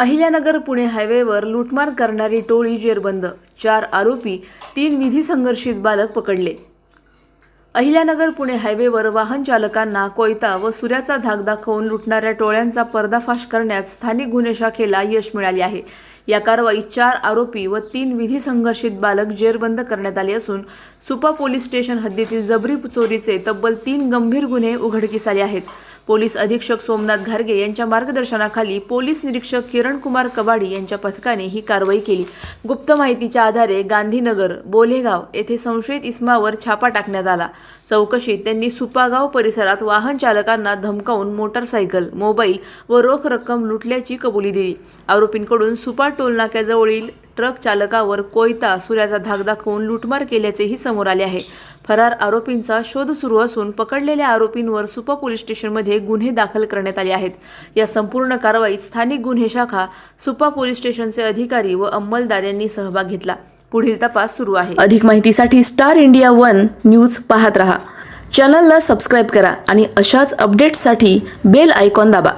अहिल्यानगर पुणे हायवेवर लुटमार करणारी टोळी जेरबंद. चार आरोपी तीन विधी संघर्षित बालक पकडले. अहिल्यानगर पुणे हायवेवर वाहन चालकांना कोयता व सुऱ्याचा धाक दाखवून लुटणाऱ्या टोळ्यांचा पर्दाफाश करण्यात स्थानिक गुन्हे शाखेला यश मिळाले आहे. या कारवाईत चार आरोपी व तीन विधी संघर्षित बालक जेरबंद करण्यात आले असून सुपा पोलीस स्टेशन हद्दीतील जबरी चोरीचे तब्बल तीन गंभीर गुन्हे उघडकीस आले आहेत. पोलीस अधीक्षक सोमनाथ घारगे यांच्या मार्गदर्शनाखाली पोलीस निरीक्षक किरण कुमार कबाडी यांच्या पथकाने ही कारवाई केली. गुप्त माहितीच्या आधारे गांधीनगर बोलेगाव येथे संशयित इस्मावर छापा टाकण्यात आला. चौकशीत त्यांनी सुपागाव परिसरात वाहन चालकांना धमकावून मोटारसायकल मोबाईल व रोख रक्कम लुटल्याची कबुली दिली. आरोपींकडून सुपा टोलनाक्याजवळील ट्रक चालकावर कोयता सुऱ्याचा धाक दाखवून लुटमार केल्याचेही समोर आले आहे. फरार आरोपींचा शोध सुरू असून पकडलेल्या आरोपींवर सुपा पोलीस स्टेशनमध्ये गुन्हे दाखल करण्यात आले आहेत. या संपूर्ण कारवाईत स्थानिक गुन्हे शाखा सुपा पोलीस स्टेशनचे अधिकारी व अंमलदार यांनी सहभाग घेतला. पुढील तपास सुरू आहे. अधिक माहितीसाठी स्टार इंडिया वन न्यूज पाहत रहा. चॅनलला सबस्क्राईब करा आणि अशाच अपडेट्ससाठी बेल आयकॉन दाबा.